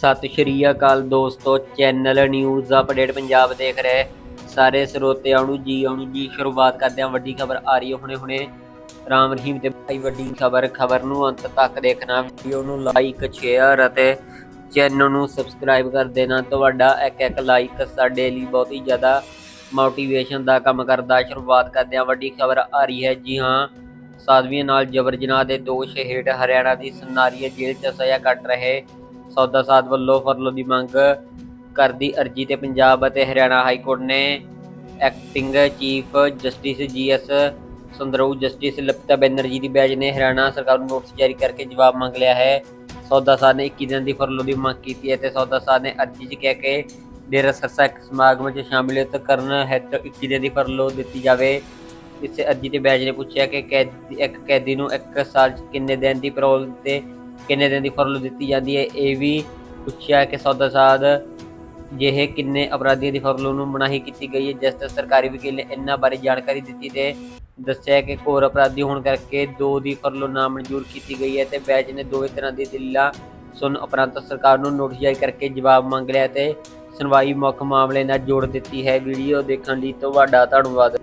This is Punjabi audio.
ਸਤਿ ਸ਼੍ਰੀ ਅਕਾਲ ਦੋਸਤੋ ਚੈਨਲ ਨਿਊਜ਼ ਅਪਡੇਟ ਪੰਜਾਬ ਦੇਖ ਰਹੇ ਸਾਰੇ ਸਰੋਤਿਆਂ ਨੂੰ, ਜੀ ਆਉਣ ਜੀ ਸ਼ੁਰੂਆਤ ਕਰਦੇ ਹਾਂ। ਵੱਡੀ ਖਬਰ ਆ ਰਹੀ ਹੈ ਹੁਣੇ ਹੁਣੇ। ਰਾਮ ਰਹੀਮ ਤੇ ਭਾਈ ਵੱਡੀ ਖਬਰ ਖਬਰ ਨੂੰ ਅੰਤ ਤੱਕ ਦੇਖਣਾ। ਵੀਡੀਓ ਨੂੰ ਲਾਈਕ ਸ਼ੇਅਰ ਅਤੇ ਚੈਨਲ ਨੂੰ ਸਬਸਕ੍ਰਾਈਬ ਕਰ ਦੇਣਾ। ਤੁਹਾਡਾ ਇੱਕ ਇੱਕ ਲਾਈਕ ਸਾਡੇ ਲਈ ਬਹੁਤ ਹੀ ਜ਼ਿਆਦਾ ਮੋਟੀਵੇਸ਼ਨ ਦਾ ਕੰਮ ਕਰਦਾ। ਸ਼ੁਰੂਆਤ ਕਰਦੇ ਹਾਂ। ਵੱਡੀ ਖਬਰ ਆ ਰਹੀ ਹੈ। ਜੀ ਹਾਂ, ਸਾਧਵੀਆਂ ਨਾਲ ਜਬਰ ਜਨਾਹ ਦੇ ਦੋਸ਼ ਹੇਠ ਹਰਿਆਣਾ ਦੀ ਸਨਾਰੀਆ ਜੇਲ੍ਹ 'ਚ ਸਜ਼ਾ ਕੱਟ ਰਹੇ ਸੌਦਾ ਸਾਧ ਵੱਲੋਂ ਫਰਲੋ ਦੀ ਮੰਗ ਕਰਦੀ ਅਰਜੀ ਤੇ ਪੰਜਾਬ ਅਤੇ ਹਰਿਆਣਾ ਹਾਈ ਕੋਰਟ ਨੇ ਐਕਟਿੰਗ ਚੀਫ ਜਸਟਿਸ ਜੀਐਸ ਸੰਦਰਊ ਜਸਟਿਸ ਲਿਪਤਾ ਬੈਨਰਜੀ ਦੀ ਬੈਂਚ ਨੇ ਹਰਿਆਣਾ ਸਰਕਾਰ ਨੂੰ ਨੋਟਿਸ ਜਾਰੀ ਕਰਕੇ ਜਵਾਬ ਮੰਗ ਲਿਆ ਹੈ। ਸੌਦਾ ਸਾਧ ਨੇ 21 ਦਿਨ ਦੀ ਫਰਲੋ ਦੀ ਮੰਗ ਕੀਤੀ ਹੈ ਤੇ ਸੌਦਾ ਸਾਧ ਨੇ ਅਰਜੀ 'ਚ ਕਹਿ ਕੇ ਡੇਰਾ ਸਰਸਾ ਇੱਕ ਸਮਾਗਮ 'ਚ ਸ਼ਾਮਿਲੀਅਤ ਕਰਨ ਹੈਤు 21 ਦਿਨ ਦੀ ਫਰਲੋ ਦਿੱਤੀ ਜਾਵੇ। ਇਸ ਅਰਜੀ ਤੇ ਬੈਂਚ ਨੇ ਪੁੱਛਿਆ ਕਿ ਕੈਦੀ, ਇੱਕ ਕੈਦੀ ਨੂੰ ਇੱਕ ਸਾਲ 'ਚ ਕਿੰਨੇ ਦਿਨ ਦੀ ਪੈਰੋਲ ਤੇ ਕਿੰਨੇ ਦਿਨ ਦੀ ਫਰਲੋ ਦਿੱਤੀ ਜਾਂਦੀ ਹੈ, ਇਹ ਵੀ ਪੁੱਛਿਆ ਕਿ ਸੌਦਾ ਸਾਧ ਜਿਹੇ ਕਿੰਨੇ ਅਪਰਾਧੀਆਂ ਦੀ ਫਰਲੋ ਨੂੰ ਮਨਾਹੀ ਕੀਤੀ ਗਈ ਹੈ, ਜਿਸ ਤੇ ਸਰਕਾਰੀ ਵਕੀਲ ਨੇ ਇਹਨਾਂ ਬਾਰੇ ਜਾਣਕਾਰੀ ਦਿੱਤੀ ਤੇ ਦੱਸਿਆ ਕਿ ਘੋਰ ਅਪਰਾਧੀ ਹੋਣ ਕਰਕੇ ਦੋ ਦੀ ਫਰਲੋ ਨਾ ਮਨਜ਼ੂਰ ਕੀਤੀ ਗਈ ਹੈ ਤੇ ਬੈਂਚ ਨੇ ਦੋਵੇਂ ਤਰ੍ਹਾਂ ਦੀ ਦਲੀਲਾਂ ਸੁਣ ਉਪਰੰਤ ਸਰਕਾਰ ਨੂੰ ਨੋਟਿਸ ਜਾਰੀ ਕਰਕੇ ਜਵਾਬ ਮੰਗ ਲਿਆ ਤੇ ਸੁਣਵਾਈ ਮੁੱਖ ਮਾਮਲੇ ਨਾਲ ਜੋੜ ਦਿੱਤੀ ਹੈ। ਵੀਡੀਓ ਦੇਖਣ ਲਈ ਤੁਹਾਡਾ ਧੰਨਵਾਦ।